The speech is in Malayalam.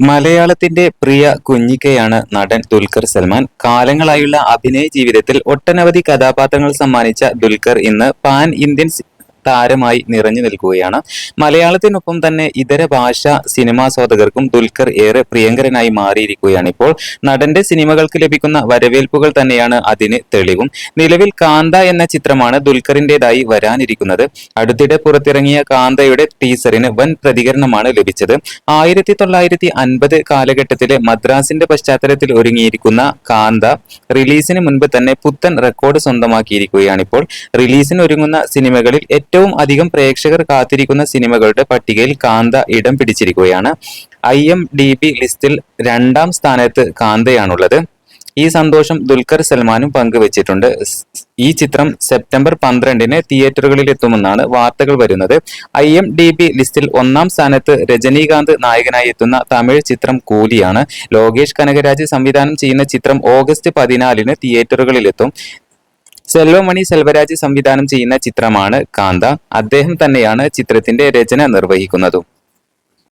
മലയാളത്തിന്റെ പ്രിയ കുഞ്ഞിക്കയാണ് നടൻ ദുൽഖർ സൽമാൻ. കാലങ്ങളായുള്ള അഭിനയ ജീവിതത്തിൽ ഒട്ടനവധി കഥാപാത്രങ്ങൾ സമ്മാനിച്ച ദുൽഖർ ഇന്ന് പാൻ ഇന്ത്യൻ താരമായി നിറഞ്ഞു നിൽക്കുകയാണ്. മലയാളത്തിനൊപ്പം തന്നെ ഇതര ഭാഷ സിനിമാസ്വാദകർക്കും ദുൽഖർ ഏറെ പ്രിയങ്കരനായി മാറിയിരിക്കുകയാണ് ഇപ്പോൾ നടന്റെ സിനിമകൾക്ക് ലഭിക്കുന്ന വരവേൽപ്പുകൾ തന്നെയാണ് അതിന് തെളിവും. നിലവിൽ കാന്ത എന്ന ചിത്രമാണ് ദുൽഖറിന്റേതായി വരാനിരിക്കുന്നത്. അടുത്തിടെ പുറത്തിറങ്ങിയ കാന്തയുടെ ടീസറിന് വൻ പ്രതികരണമാണ് ലഭിച്ചത്. ആയിരത്തി തൊള്ളായിരത്തി അൻപത് കാലഘട്ടത്തിലെ മദ്രാസിന്റെ പശ്ചാത്തലത്തിൽ ഒരുങ്ങിയിരിക്കുന്ന കാന്ത റിലീസിന് മുൻപ് തന്നെ പുത്തൻ റെക്കോർഡ് സ്വന്തമാക്കിയിരിക്കുകയാണ് ഇപ്പോൾ റിലീസിന് ഒരുങ്ങുന്ന സിനിമകളിൽ ഏറ്റവും അധികം പ്രേക്ഷകർ കാത്തിരിക്കുന്ന സിനിമകളുടെ പട്ടികയിൽ കാന്ത ഇടം പിടിച്ചിരിക്കുകയാണ്. ഐ എം ഡി ബി ലിസ്റ്റിൽ രണ്ടാം സ്ഥാനത്ത് കാന്തയാണുള്ളത്. ഈ സന്തോഷം ദുൽഖർ സൽമാനും പങ്കുവച്ചിട്ടുണ്ട്. ഈ ചിത്രം സെപ്റ്റംബർ പന്ത്രണ്ടിന് തിയേറ്ററുകളിൽ എത്തുമെന്നാണ് വാർത്തകൾ വരുന്നത്. ഐ എം ഡി ബി ലിസ്റ്റിൽ ഒന്നാം സ്ഥാനത്ത് രജനീകാന്ത് നായകനായി എത്തുന്ന തമിഴ് ചിത്രം കൂലിയാണ്. ലോകേഷ് കനകരാജ് സംവിധാനം ചെയ്യുന്ന ചിത്രം ഓഗസ്റ്റ് പതിനാലിന് തിയേറ്ററുകളിലെത്തും. സെൽവമണി സെൽവരാജ് സംവിധാനം ചെയ്യുന്ന ചിത്രമാണ് കാന്ത. അദ്ദേഹം തന്നെയാണ് ചിത്രത്തിന്റെ രചന നിർവഹിക്കുന്നതും.